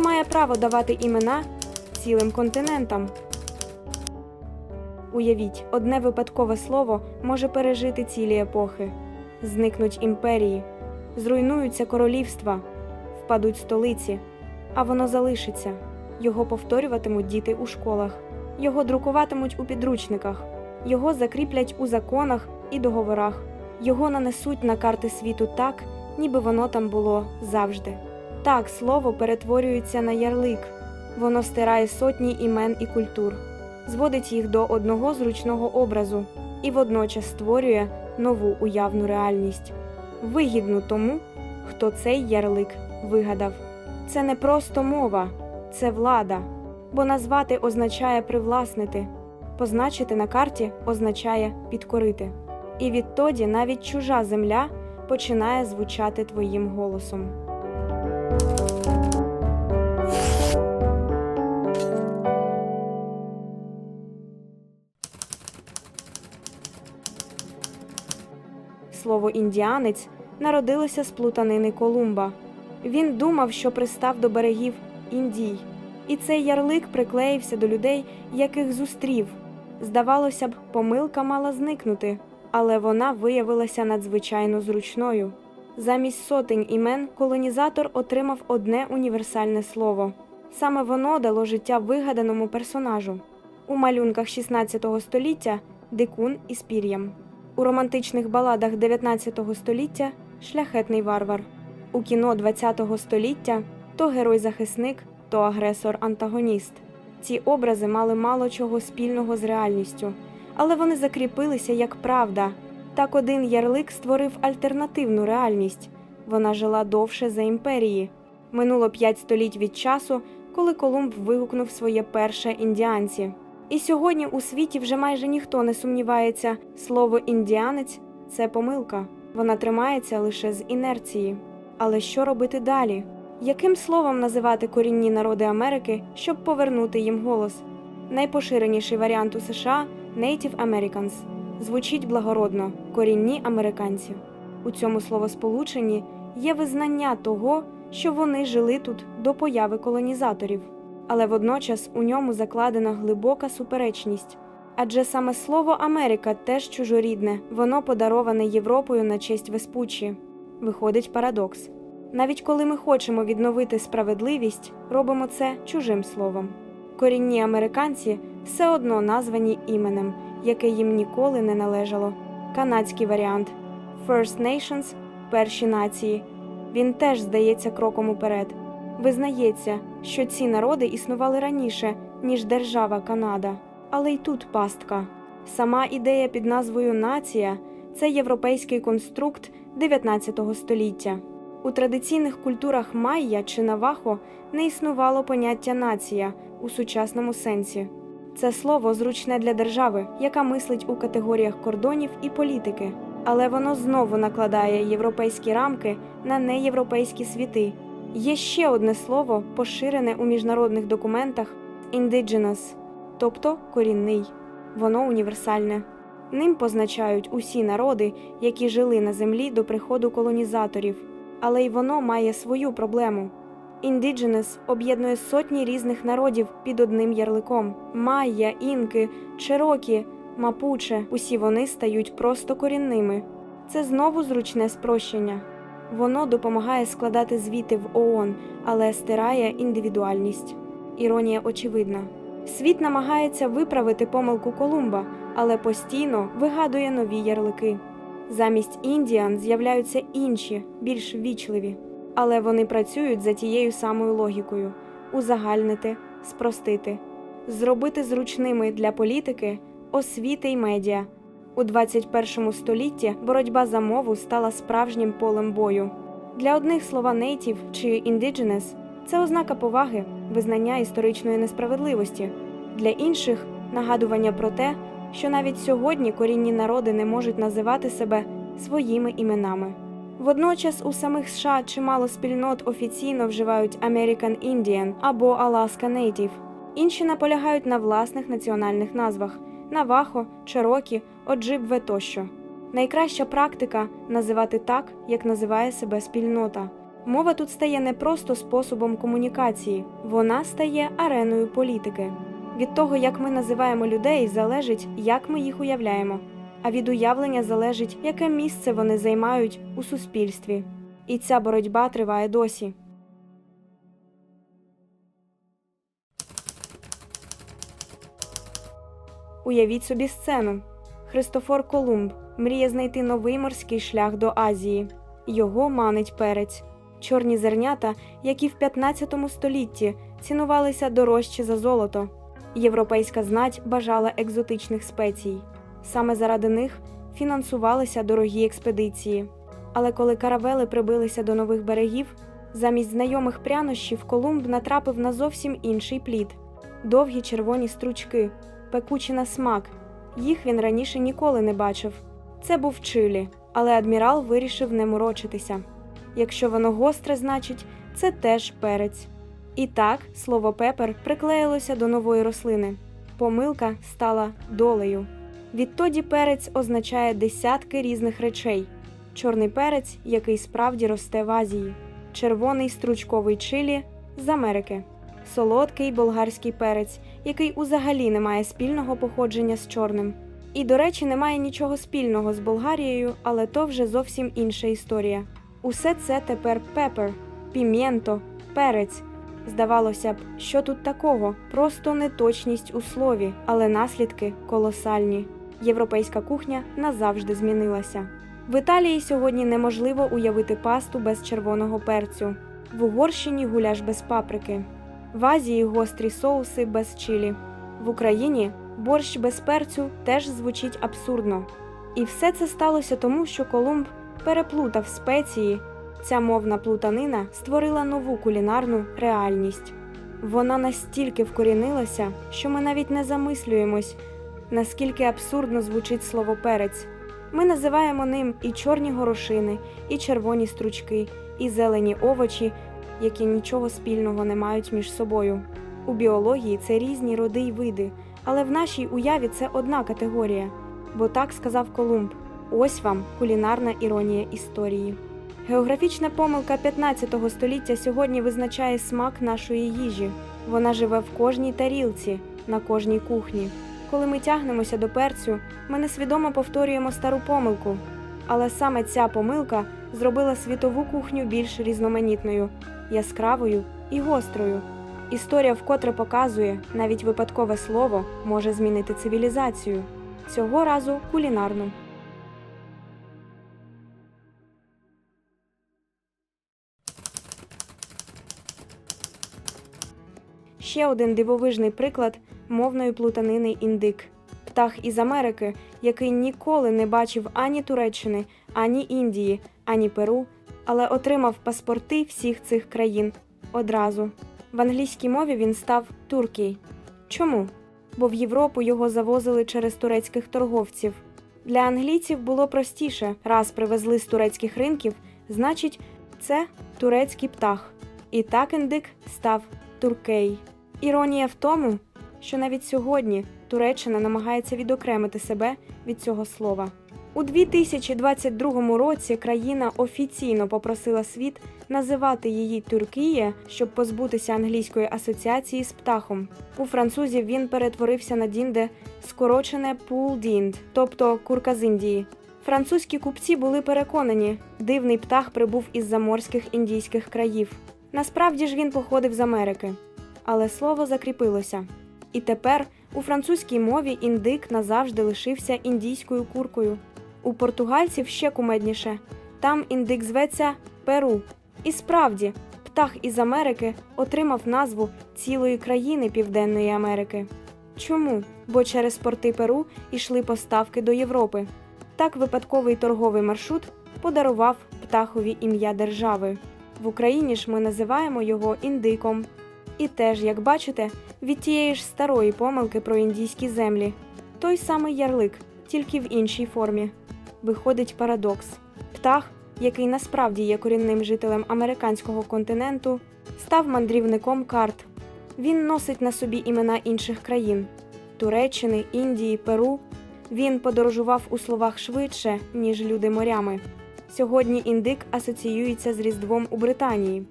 Має право давати імена цілим континентам? Уявіть, одне випадкове слово може пережити цілі епохи. Зникнуть імперії, зруйнуються королівства, впадуть столиці, а воно залишиться. Його повторюватимуть діти у школах, його друкуватимуть у підручниках, його закріплять у законах і договорах, його нанесуть на карти світу так, ніби воно там було завжди. Так, слово перетворюється на ярлик, воно стирає сотні імен і культур, зводить їх до одного зручного образу і водночас створює нову уявну реальність, вигідну тому, хто цей ярлик вигадав. Це не просто мова, це влада, бо назвати означає привласнити, позначити на карті означає підкорити. І відтоді навіть чужа земля починає звучати твоїм голосом. Слово індіанець народилося з плутанини Колумба. Він думав, що пристав до берегів Індій, і цей ярлик приклеївся до людей, яких зустрів. Здавалося б, помилка мала зникнути, але вона виявилася надзвичайно зручною. Замість сотень імен колонізатор отримав одне універсальне слово. Саме воно дало життя вигаданому персонажу. У малюнках 16 століття дикун із пір'ям. У романтичних баладах 19 століття шляхетний варвар. У кіно 20 століття то герой-захисник, то агресор-антагоніст. Ці образи мали мало чого спільного з реальністю, але вони закріпилися як правда. Так один ярлик створив альтернативну реальність. Вона жила довше за імперії. Минуло п'ять століть від часу, коли Колумб вигукнув своє перше індіанці. І сьогодні у світі вже майже ніхто не сумнівається, слово індіанець це помилка. Вона тримається лише з інерції. Але що робити далі? Яким словом називати корінні народи Америки, щоб повернути їм голос? Найпоширеніший варіант у США Native Americans. Звучить благородно корінні американці. У цьому словосполученні є визнання того, що вони жили тут до появи колонізаторів, але водночас у ньому закладена глибока суперечність. Адже саме слово Америка теж чужорідне, воно подароване Європою на честь Веспуччі. Виходить парадокс. Навіть коли ми хочемо відновити справедливість, робимо це чужим словом. Корінні американці все одно названі іменем, яке їм ніколи не належало. Канадський варіант First Nations – перші нації. Він теж здається кроком уперед. Визнається, що ці народи існували раніше, ніж держава Канада. Але й тут пастка. Сама ідея під назвою Нація це європейський конструкт 19 століття. У традиційних культурах майя чи навахо не існувало поняття нація у сучасному сенсі. Це слово зручне для держави, яка мислить у категоріях кордонів і політики, але воно знову накладає європейські рамки на неєвропейські світи. Є ще одне слово, поширене у міжнародних документах indigenous, тобто корінний. Воно універсальне. Ним позначають усі народи, які жили на землі до приходу колонізаторів, але й воно має свою проблему. Indigenous об'єднує сотні різних народів під одним ярликом: майя, інки, черокі, мапуче. Усі вони стають просто корінними. Це знову зручне спрощення. Воно допомагає складати звіти в ООН, але стирає індивідуальність. Іронія очевидна. Світ намагається виправити помилку Колумба, але постійно вигадує нові ярлики. Замість індіан з'являються інші, більш вічливі, але вони працюють за тією самою логікою: узагальнити, спростити, зробити зручними для політики, освіти й медіа. У 21 столітті боротьба за мову стала справжнім полем бою. Для одних слова native чи indigenous – це ознака поваги, визнання історичної несправедливості, для інших нагадування про те, що навіть сьогодні корінні народи не можуть називати себе своїми іменами. Водночас у самих США чимало спільнот офіційно вживають American Indian або Alaska Native. Інші наполягають на власних національних назвах Навахо, Черокі, Оджибве тощо. Найкраща практика називати так, як називає себе спільнота. Мова тут стає не просто способом комунікації, вона стає ареною політики. Від того, як ми називаємо людей, залежить, як ми їх уявляємо. А від уявлення залежить, яке місце вони займають у суспільстві. І ця боротьба триває досі. Уявіть собі сцену. Христофор Колумб мріє знайти новий морський шлях до Азії. Його манить перець. Чорні зернята, які в 15 столітті цінувалися дорожче за золото. Європейська знать бажала екзотичних спецій. Саме заради них фінансувалися дорогі експедиції. Але коли каравели прибилися до нових берегів, замість знайомих прянощів Колумб натрапив на зовсім інший плід довгі червоні стручки, пекучі на смак. Їх він раніше ніколи не бачив. Це був чилі, але адмірал вирішив не морочитися. Якщо воно гостре, значить, це теж перець. І так слово пепер приклеїлося до нової рослини. Помилка стала долею. Відтоді перець означає десятки різних речей: чорний перець, який справді росте в Азії, червоний стручковий чилі з Америки, солодкий болгарський перець, який узагалі не має спільного походження з чорним. І, до речі, не має нічого спільного з Болгарією, але то вже зовсім інша історія. Усе це тепер пепер, пім'єнто, перець. Здавалося б, що тут такого? Просто неточність у слові, але наслідки колосальні. Європейська кухня назавжди змінилася. В Італії сьогодні неможливо уявити пасту без червоного перцю, в Угорщині гуляш без паприки, в Азії гострі соуси без чилі. В Україні борщ без перцю теж звучить абсурдно. І все це сталося тому, що Колумб переплутав спеції. Ця мовна плутанина створила нову кулінарну реальність. Вона настільки вкорінилася, що ми навіть не замислюємось, наскільки абсурдно звучить слово перець. Ми називаємо ним і чорні горошини, і червоні стручки, і зелені овочі, які нічого спільного не мають між собою. У біології це різні роди й види, але в нашій уяві це одна категорія. Бо так сказав Колумб: ось вам кулінарна іронія історії. Географічна помилка 15 століття сьогодні визначає смак нашої їжі. Вона живе в кожній тарілці, на кожній кухні. Коли ми тягнемося до перцю, ми несвідомо повторюємо стару помилку. Але саме ця помилка зробила світову кухню більш різноманітною, яскравою і гострою. Історія вкотре показує, навіть випадкове слово може змінити цивілізацію. Цього разу кулінарну. Ще один дивовижний приклад мовної плутанини індик. Птах із Америки, який ніколи не бачив ані Туреччини, ані Індії, ані Перу, але отримав паспорти всіх цих країн одразу. В англійській мові він став Туркій. Чому? Бо в Європу його завозили через турецьких торговців. Для англійців було простіше, раз привезли з турецьких ринків, значить, це турецький птах. І так індик став Туркей. Іронія в тому, що навіть сьогодні Туреччина намагається відокремити себе від цього слова. У 2022 році країна офіційно попросила світ називати її Туркія, щоб позбутися англійської асоціації з птахом. У французів він перетворився на дінде скорочене пул-дінд, тобто курка з Індії. Французькі купці були переконані, дивний птах прибув із заморських індійських країв. Насправді ж він походив з Америки, але слово закріпилося. І тепер у французькій мові індик назавжди лишився індійською куркою. У португальців ще кумедніше. Там індик зветься Перу. І справді, птах із Америки отримав назву цілої країни Південної Америки. Чому? Бо через порти Перу йшли поставки до Європи. Так випадковий торговий маршрут подарував птахові ім'я держави. В Україні ж ми називаємо його індиком. І теж, як бачите, від тієї ж старої помилки про індійські землі. Той самий ярлик, тільки в іншій формі. Виходить парадокс. Птах, який насправді є корінним жителем американського континенту, став мандрівником карт. Він носить на собі імена інших країн Туреччини, Індії, Перу. Він подорожував у словах швидше, ніж люди морями. Сьогодні індик асоціюється з Різдвом у Британії,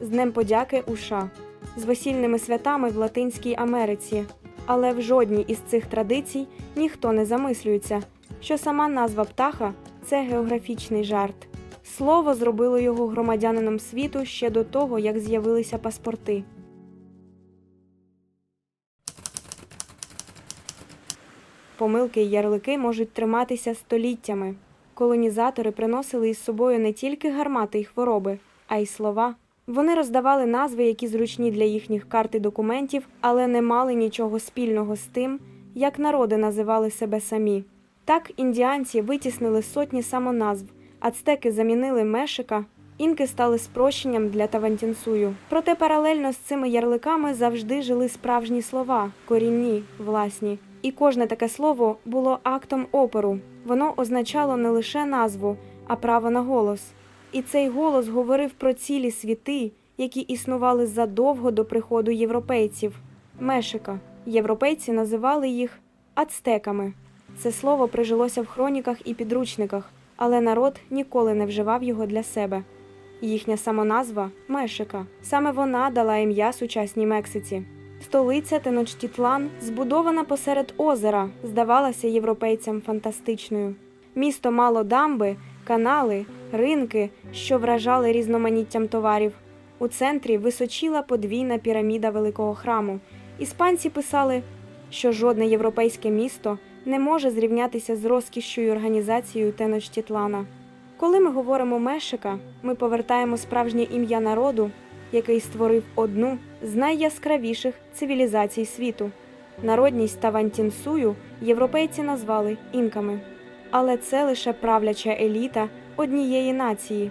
з Днем подяки у США, з весільними святами в Латинській Америці. Але в жодній із цих традицій ніхто не замислюється, що сама назва птаха це географічний жарт. Слово зробило його громадянином світу ще до того, як з'явилися паспорти. Помилки й ярлики можуть триматися століттями. Колонізатори приносили із собою не тільки гармати й хвороби, а й слова. Вони роздавали назви, які зручні для їхніх карт і документів, але не мали нічого спільного з тим, як народи називали себе самі. Так індіанці витіснили сотні самоназв, ацтеки замінили мешика, інки стали спрощенням для Тавантінсую. Проте паралельно з цими ярликами завжди жили справжні слова, корінні, власні. І кожне таке слово було актом опору. Воно означало не лише назву, а право на голос. І цей голос говорив про цілі світи, які існували задовго до приходу європейців. Мешика. Європейці називали їх ацтеками. Це слово прижилося в хроніках і підручниках, але народ ніколи не вживав його для себе. Їхня самоназва Мешика. Саме вона дала ім'я сучасній Мексиці. Столиця Теночтітлан, збудована посеред озера, здавалася європейцям фантастичною. Місто мало дамби, канали, ринки, що вражали різноманіттям товарів. У центрі височіла подвійна піраміда великого храму. Іспанці писали, що жодне європейське місто не може зрівнятися з розкішшю і організацією Теночтітлана. Коли ми говоримо Мешика, ми повертаємо справжнє ім'я народу, який створив одну з найяскравіших цивілізацій світу. Народність Тавантінсую європейці назвали інками. Але це лише правляча еліта однієї нації.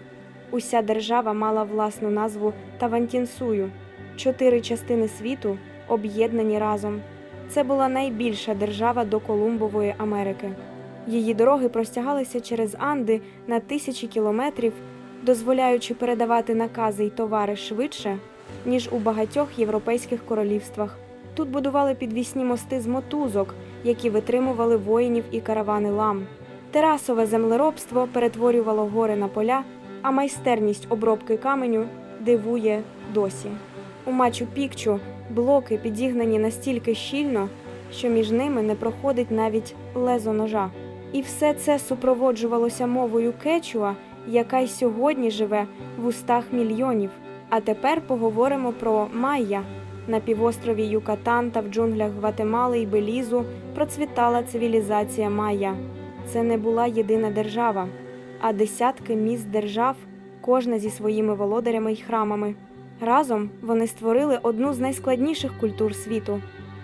Уся держава мала власну назву Тавантінсую. Чотири частини світу об'єднані разом. Це була найбільша держава до Колумбової Америки. Її дороги простягалися через Анди на тисячі кілометрів, дозволяючи передавати накази й товари швидше, ніж у багатьох європейських королівствах. Тут будували підвісні мости з мотузок, які витримували воїнів і каравани лам. Терасове землеробство перетворювало гори на поля, а майстерність обробки каменю дивує досі. У Мачу Пікчу блоки підігнані настільки щільно, що між ними не проходить навіть лезо ножа. І все це супроводжувалося мовою кечуа, яка й сьогодні живе в устах мільйонів. А тепер поговоримо про майя. На півострові Юкатан та в джунглях Гватемали й Белізу процвітала цивілізація майя. Це не була єдина держава, а десятки міст держав, кожна зі своїми володарями й храмами. Разом вони створили одну з найскладніших культур світу.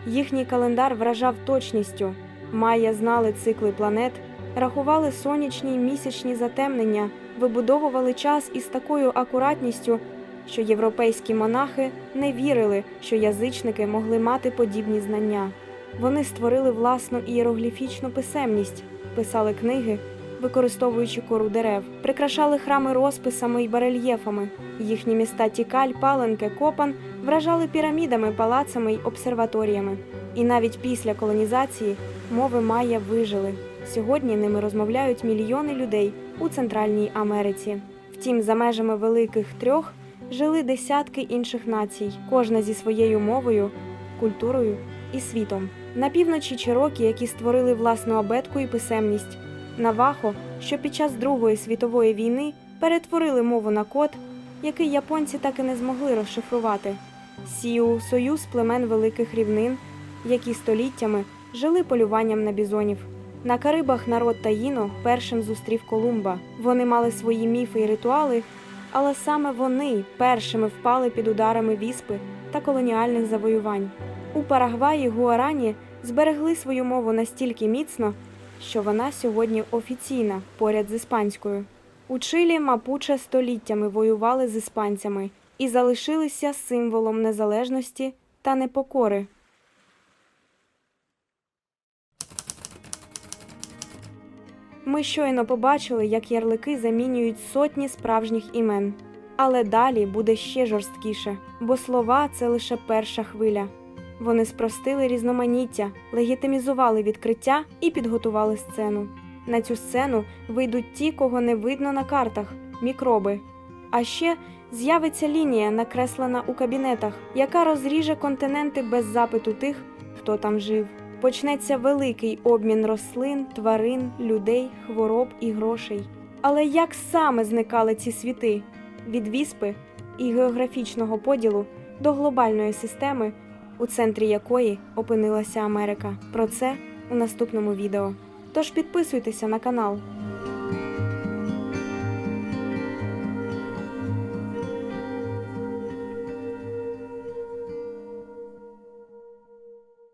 Їхній календар вражав точністю. Майя знали цикли планет, рахували сонячні й місячні затемнення, вибудовували час із такою акуратністю, що європейські монахи не вірили, що язичники могли мати подібні знання. Вони створили власну ієрогліфічну писемність, писали книги, використовуючи кору дерев, прикрашали храми розписами й барельєфами. Їхні міста Тікаль, Паленке, Копан вражали пірамідами, палацами й обсерваторіями. І навіть після колонізації мови майя вижили. Сьогодні ними розмовляють мільйони людей у Центральній Америці. Втім, за межами великих трьох жили десятки інших націй, кожна зі своєю мовою, культурою і світом. На півночі Чирокі, які створили власну абетку і писемність, Навахо, що під час Другої світової війни перетворили мову на код, який японці так і не змогли розшифрувати. Сіу союз племен великих рівнин, які століттями жили полюванням на бізонів. На Карибах народ Таїно першим зустрів Колумба. Вони мали свої міфи і ритуали, але саме вони першими впали під ударами віспи та колоніальних завоювань. У Парагваї Гуарані зберегли свою мову настільки міцно, що вона сьогодні офіційна поряд з іспанською. У Чилі Мапуче століттями воювали з іспанцями і залишилися символом незалежності та непокори. Ми щойно побачили, як ярлики замінюють сотні справжніх імен. Але далі буде ще жорсткіше, бо слова це лише перша хвиля. Вони спростили різноманіття, легітимізували відкриття і підготували сцену. На цю сцену вийдуть ті, кого не видно на картах мікроби. А ще з'явиться лінія, накреслена у кабінетах, яка розріже континенти без запиту тих, хто там жив. Почнеться великий обмін рослин, тварин, людей, хвороб і грошей. Але як саме зникали ці світи від віспи і географічного поділу до глобальної системи, у центрі якої опинилася Америка? Про це у наступному відео. Тож підписуйтеся на канал.